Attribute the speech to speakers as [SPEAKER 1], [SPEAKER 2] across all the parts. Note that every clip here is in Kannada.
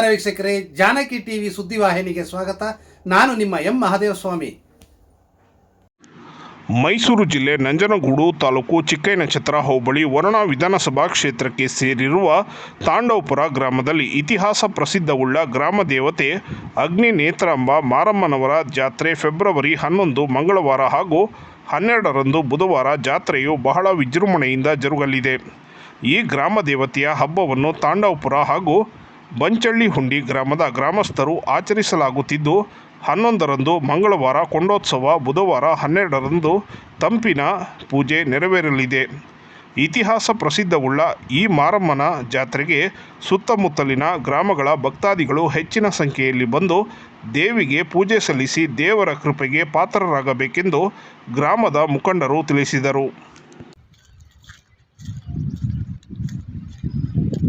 [SPEAKER 1] ವೀಕ್ಷಕರೇ, ಜಾನಕಿ ಟಿವಿ ಸುದ್ದಿವಾಹಿನಿಗೆ ಸ್ವಾಗತ. ನಾನು ನಿಮ್ಮ ಎಂ ಮಹಾದೇವ ಸ್ವಾಮಿ
[SPEAKER 2] ಮೈಸೂರು ಜಿಲ್ಲೆ ನಂಜನಗೂಡು ತಾಲೂಕು ಚಿಕ್ಕೈನಛತ್ರ ಹೋಬಳಿ ವರುಣ ವಿಧಾನಸಭಾ ಕ್ಷೇತ್ರಕ್ಕೆ ಸೇರಿರುವ ತಾಂಡವಪುರ ಗ್ರಾಮದಲ್ಲಿ ಇತಿಹಾಸ ಪ್ರಸಿದ್ಧವುಳ್ಳ ಗ್ರಾಮ ದೇವತೆ ಅಗ್ನಿ ನೇತ್ರಾಂಬ ಮಾರಮ್ಮನವರ ಜಾತ್ರೆ ಫೆಬ್ರವರಿ ಹನ್ನೊಂದು ಮಂಗಳವಾರ ಹಾಗೂ ಹನ್ನೆರಡರಂದು ಬುಧವಾರ ಜಾತ್ರೆಯು ಬಹಳ ವಿಜೃಂಭಣೆಯಿಂದ ಜರುಗಲಿದೆ. ಈ ಗ್ರಾಮ ದೇವತೆಯ ಹಬ್ಬವನ್ನು ತಾಂಡವಪುರ ಹಾಗೂ ಬಂಚಳ್ಳಿ ಹುಂಡಿ ಗ್ರಾಮದ ಗ್ರಾಮಸ್ಥರು ಆಚರಿಸಲಾಗುತ್ತಿದ್ದು, ಹನ್ನೊಂದರಂದು ಮಂಗಳವಾರ ಕೊಂಡೋತ್ಸವ ಬುಧವಾರ ಹನ್ನೆರಡರಂದು ತಂಪಿನ ಪೂಜೆ ನೆರವೇರಲಿದೆ. ಇತಿಹಾಸ ಪ್ರಸಿದ್ಧವುಳ್ಳ ಈ ಮಾರಮ್ಮನ ಜಾತ್ರೆಗೆ ಸುತ್ತಮುತ್ತಲಿನ ಗ್ರಾಮಗಳ ಭಕ್ತಾದಿಗಳು ಹೆಚ್ಚಿನ ಸಂಖ್ಯೆಯಲ್ಲಿ ಬಂದು ದೇವಿಗೆ ಪೂಜೆ ಸಲ್ಲಿಸಿ ದೇವರ ಕೃಪೆಗೆ ಪಾತ್ರರಾಗಬೇಕೆಂದು ಗ್ರಾಮದ ಮುಖಂಡರು ತಿಳಿಸಿದರು.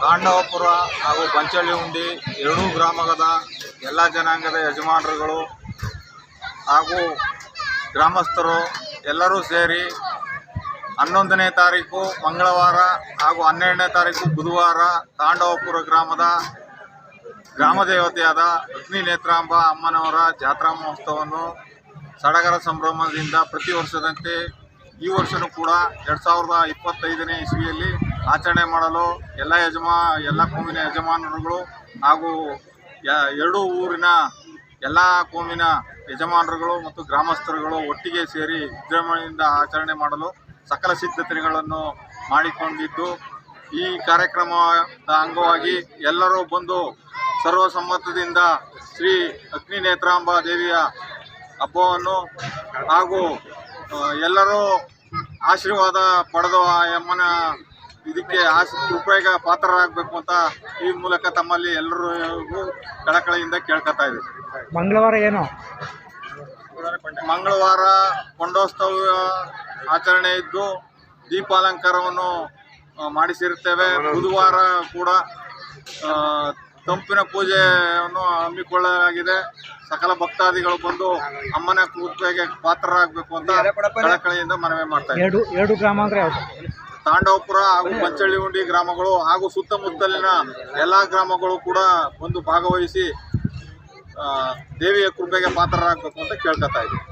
[SPEAKER 3] ತಾಂಡವಪುರ ಹಾಗೂ ಬಂಚಳ್ಳಿ ಉಂಡಿ ಎರಡೂ ಗ್ರಾಮದ ಎಲ್ಲ ಜನಾಂಗದ ಯಜಮಾನರುಗಳು ಹಾಗೂ ಗ್ರಾಮಸ್ಥರು ಎಲ್ಲರೂ ಸೇರಿ ಹನ್ನೊಂದನೇ ತಾರೀಕು ಮಂಗಳವಾರ ಹಾಗೂ ಹನ್ನೆರಡನೇ ತಾರೀಕು ಬುಧವಾರ ತಾಂಡವಪುರ ಗ್ರಾಮದ ಗ್ರಾಮ ದೇವತೆಯಾದ ಅಗ್ನಿ ನೇತ್ರಾಂಬ ಅಮ್ಮನವರ ಜಾತ್ರಾ ಮಹೋತ್ಸವವನ್ನು ಸಡಗರ ಸಂಭ್ರಮದಿಂದ ಪ್ರತಿ ವರ್ಷದಂತೆ ಈ ವರ್ಷವೂ ಕೂಡ ಎರಡು ಸಾವಿರದ ಇಪ್ಪತ್ತೈದನೇ ಇಸ್ವಿಯಲ್ಲಿ ಆಚರಣೆ ಮಾಡಲು ಎಲ್ಲ ಯಜಮಾ, ಎಲ್ಲ ಕೋಮಿನ ಯಜಮಾನರುಗಳು ಹಾಗೂ ಎರಡು ಊರಿನ ಎಲ್ಲ ಕೋಮಿನ ಯಜಮಾನರುಗಳು ಮತ್ತು ಗ್ರಾಮಸ್ಥರುಗಳು ಒಟ್ಟಿಗೆ ಸೇರಿ ವಿಜೃಂಭಣೆಯಿಂದ ಆಚರಣೆ ಮಾಡಲು ಸಕಲ ಸಿದ್ಧತೆಗಳನ್ನು ಮಾಡಿಕೊಂಡಿದ್ದು, ಈ ಕಾರ್ಯಕ್ರಮದ ಅಂಗವಾಗಿ ಎಲ್ಲರೂ ಬಂದು ಸರ್ವಸಮ್ಮತದಿಂದ ಶ್ರೀ ಅಗ್ನಿ ನೇತ್ರಾಂಬ ದೇವಿಯ ಹಬ್ಬವನ್ನು ಹಾಗೂ ಎಲ್ಲರೂ ಆಶೀರ್ವಾದ ಪಡೆದು ಆ ಅಮ್ಮನ ಇದಕ್ಕೆ ಆಸಕ್ತಿ ಉಪಯೋಗ ಪಾತ್ರರಾಗಬೇಕು ಅಂತ ಈ ಮೂಲಕ ತಮ್ಮಲ್ಲಿ ಎಲ್ಲರಿಗೂ ಕಳಕಳಿಯಿಂದ ಕೇಳ್ಕೊತಾ ಇದೆ
[SPEAKER 4] ಮಂಗಳವಾರ ಏನು?
[SPEAKER 3] ಮಂಗಳವಾರ ಕೊಂಡೋತ್ಸವ ಆಚರಣೆ ಇದ್ದು ದೀಪಾಲಂಕಾರವನ್ನು ಮಾಡಿಸಿರುತ್ತೇವೆ. ಬುಧವಾರ ಕೂಡ ತಂಪಿನ ಪೂಜೆಯನ್ನು ಹಮ್ಮಿಕೊಳ್ಳಲಾಗಿದೆ. ಸಕಲ ಭಕ್ತಾದಿಗಳು ಬಂದು ಅಮ್ಮನ ಕೃಪೆಗೆ ಪಾತ್ರರಾಗಬೇಕು ಅಂತ ಕಳಕಳಿಯಿಂದ ಮನವಿ ಮಾಡ್ತಾ ಇದ್ದೀವಿ.
[SPEAKER 4] ಎರಡು ಎರಡು ಗ್ರಾಮ ಅಂದ್ರೆ ಯಾವುದು?
[SPEAKER 3] ತಾಂಡವಪುರ ಹಾಗೂ ಪಂಚಳ್ಳಿಗುಂಡಿ ಗ್ರಾಮಗಳು ಹಾಗೂ ಸುತ್ತಮುತ್ತಲಿನ ಎಲ್ಲ ಗ್ರಾಮಗಳು ಕೂಡ ಬಂದು ಭಾಗವಹಿಸಿ ದೇವಿಯ ಕೃಪೆಗೆ ಪಾತ್ರರಾಗಬೇಕು ಅಂತ ಕೇಳ್ಕೊತಾ ಇದ್ದೀವಿ.